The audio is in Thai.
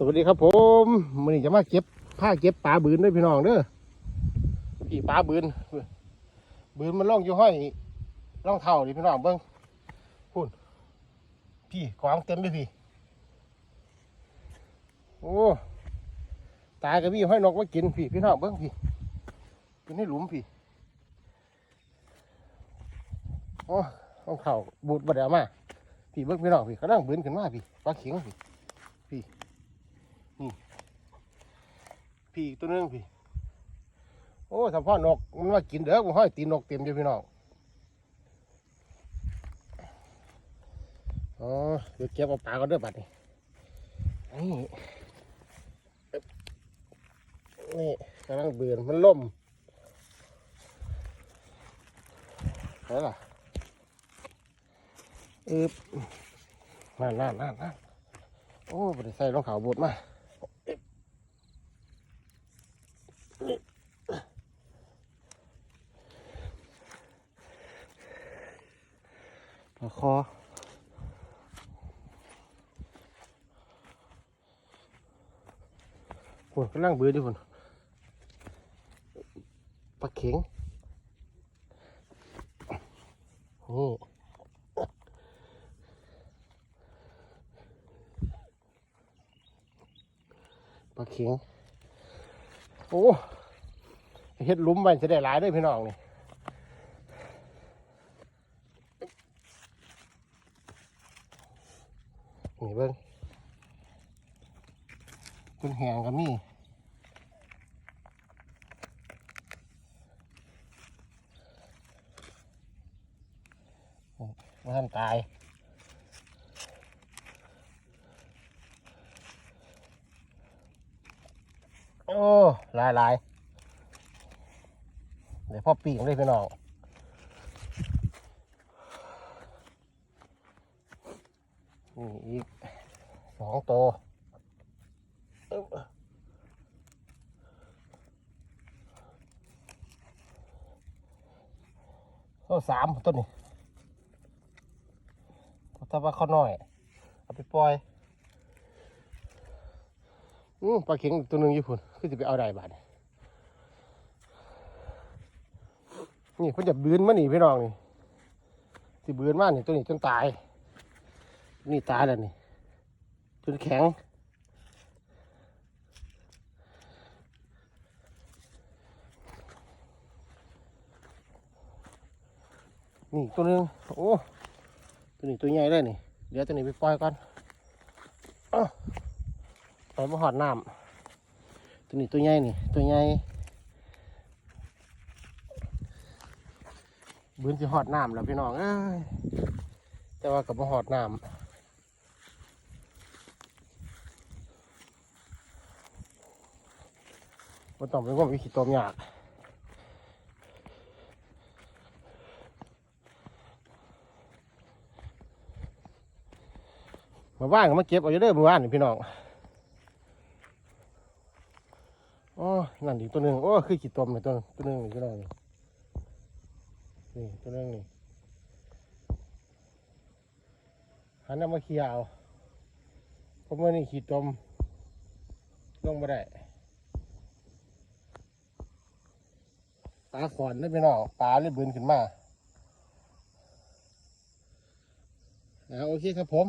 สวัสดีครับผมมันนี้จะมาเก็บผ้าเก็บปลาบืนด้วยพี่น้องเด้อพี่ปลาบืนบืนมันล่องอยู่ห้อยล่องเท่าดิพี่น้องเบิ้งพุ่นพี่กองเต็มเลยพี่โอ้ตายกับพี่ห้อยนกมากินพี่พี่น้องเบิ้งพี่กินให้หลุมพี่โอ้ล่องเท่าบูดบดเดียวมาพี่เบิ้งพี่น้องพี่กำลังบืนขึ้นมาพี่ปลาเข็งพี่พี่ อีกตัวหนึงพี่ โอ้สัมพ่อนก มันมากินเด้อผมห้อยตีนนกเต็มอยู่พี่น้องอ๋อเดี๋ยวเก็บเอาปลาก็เด้อบัดนี้นี่นี่กำลังเบือนมันล่มไหนล่ะอึบนั่นนั่นนั่นนั่นโอ้บริใส่รองเท้าบดมา ปลา คอหุ่นกำลังเบื่อดิหุ่นปลาเข็งนี่ปลาเข็งโอ้เฮ็ดลุมไปจะได้หลายด้วยพี่น้องนี่ นี่เบิ้งเป็นแหงกันนี่มาทำตายโอ้หลายหลายเดี๋ยวพ่อปีกเลยพี่น้อง นี่อีกสองตัวอึ๊บโอ้สามต้นนี่ถ้าว่าเขาน้อย เอาไปปล่อยอืมปลาเข็งตัวหนึ่งอยู่พุ่นคือจะไปเอาได้บาดนี่นี่เพิ่นจะบืนมาหนีพี่น้องนี่ที่บืนมานี่ตัวนี้จนตาย นี่ตายแล้วนี่จนแข็ง นี่ตัวนึงโอ้ตัวนี้ตัวใหญ่เลยนี่ เดี๋ยวตัวนี้ไปปล่อยก่อนอปล่อยมาหอดน้ำตัวนี้ตัวใหญ่นี่ ตัวใหญ่บืนจะหอดน้ำแล้วพี่น้องเอ้ยแต่ว่ากับมาหอดน้ำ มันต้องเป็นว่าวิธีต้มยากมาว่างก็มาเก็บเอาอยู่เด้อมือว่านนี่พี่น้องโอ้นั่นอีกตัวหนึ่งโอ้คือขีดตมเลยตัวตัวหนึ่งนี่พี่น้องนี่ตัวหนึ่งนี่หันน้ำมาเคลียร์เพราะว่านี่ขีดตมลงมาได้ ปลาขอนได้ไปน้องปลาเลยบืนขึ้นมาอ่าโอเคครับผม